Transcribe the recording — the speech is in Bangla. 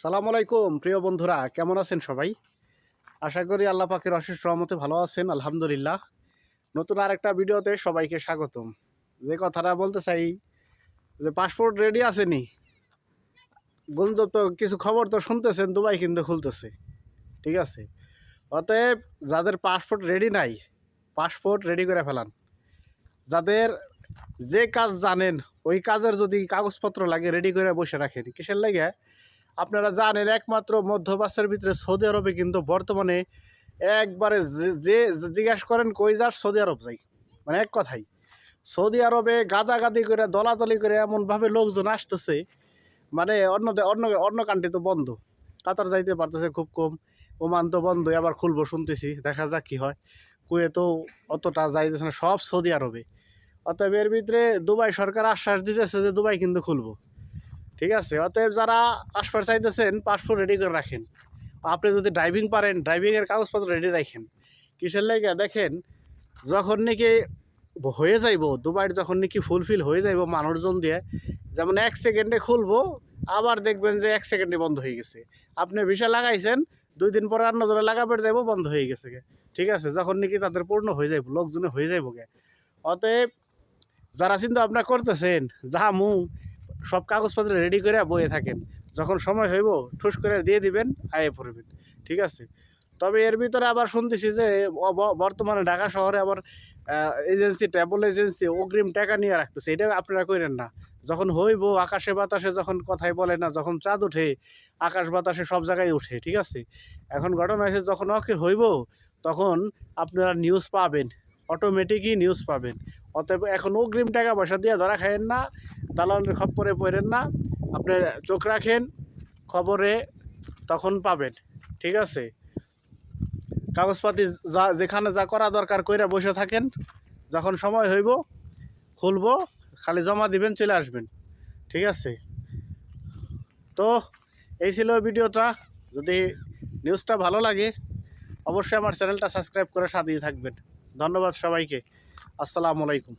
সালাম আলাইকুম, প্রিয় বন্ধুরা, কেমন আছেন সবাই? আশা করি আল্লাহ পাকের অশেষ রহমতে ভালো আছেন, আলহামদুলিল্লাহ। নতুন আরেকটা ভিডিওতে সবাইকে স্বাগতম। যে কথাটা বলতে চাই, যে পাসপোর্ট রেডি আসেনি বন্ধু তো কিছু খবর তো শুনতেছেন, দুবাই কিন্তু খুলতেছে। ঠিক আছে? অতএব যাদের পাসপোর্ট রেডি নাই, পাসপোর্ট রেডি করে ফেলান। যাদের যে কাজ জানেন, ওই কাজের যদি কাগজপত্র লাগে রেডি করে বসে রাখেন। কিসের লাগে? আপনারা জানেন একমাত্র মধ্যপ্রাচ্যের ভিতরে সৌদি আরবে কিন্তু বর্তমানে একবারে যে- জিজ্ঞাসা করেন কই যাস, সৌদি আরব যাই। মানে এক কথাই, সৌদি আরবে গাদাগাদি করে, দলাদলি করে এমনভাবে লোকজন আসতেছে মানে অন্য অন্য অন্য কান্ট্রি তো বন্ধ। কাতার যাইতে পারতেছে খুব কম, ওমান তো বন্ধ আবার খুলবো শুনতেছি, দেখা যাক কি হয়। তো অতটা যাইতেছে না, সব সৌদি আরবে। অতএব এর ভিতরে দুবাই সরকার আশ্বাস দিতেছে যে দুবাই কিন্তু খুলবো। ঠিক আছে? অতএব যারা পাসপোর্ট চাইতেছেন পাসপোর্ট রেডি করে রাখেন। আপনি যদি ড্রাইভিং পারেন ড্রাইভিংয়ের কাগজপত্র রেডি রাখেন। কিসের লেগে? দেখেন, যখন নাকি হয়ে যাইব, দুবাইয়ের যখন নাকি ফুলফিল হয়ে যাইব মানুষজন দিয়ে, যেমন এক সেকেন্ডে খুলবো, আবার দেখবেন যে এক সেকেন্ডে বন্ধ হয়ে গেছে। আপনি ভিসা লাগাইছেন, দুই দিন পরে অন্য জনে লাগাবে যাইব, বন্ধ হয়ে গেছে ঠিক আছে? যখন নাকি তাদের পূর্ণ হয়ে যাইব, লোকজনে হয়ে যাইব গে। অতএব যারা চিন্তা ভাবনা করতেছেন যাহা মু সব কাগজপত্র রেডি করে বয়ে থাকেন। যখন সময় হইব, ঠুস করে দিয়ে দিবেন, আয়ে পড়বেন। ঠিক আছে? তবে এর ভিতরে আবার শুনতেছি যে বর্তমানে ঢাকা শহরে আবার এজেন্সি, ট্রাভেল এজেন্সি অগ্রিম টাকা নিয়ে রাখতেছে। এটা আপনারা করেন না। যখন হইব, আকাশে বাতাসে যখন কথাই বলে না, যখন চাঁদ ওঠে, আকাশ বাতাসে সব জায়গায় উঠে। ঠিক আছে? এখন ঘটনা হয়েছে, যখন ওকে হইব, তখন আপনারা নিউজ পাবেন। অটোমেটিকই নিউজ পাবেন। অতএব এখন অগ্রিম টাকা পয়সা দিয়ে ধরা খাইয়েন না। দালালের খপ্পরে পড়েন না। আপনি চোখ রাখেন, খবরে তখন পাবেন, ঠিক আছে? কাগজপাতি যা, যেখানে যা করা দরকার কইরা বসে থাকেন। যখন সময় হইব, খুলব, খালি জমা দিবেন, চলে আসবেন, ঠিক আছে? তো, এই ছিল ভিডিওটা। যদি নিউজটা ভালো লাগে, অবশ্যই আমার চ্যানেলটা সাবস্ক্রাইব করে সাথেই থাকবেন। ধন্যবাদ সবাইকে। আসসালামু আলাইকুম।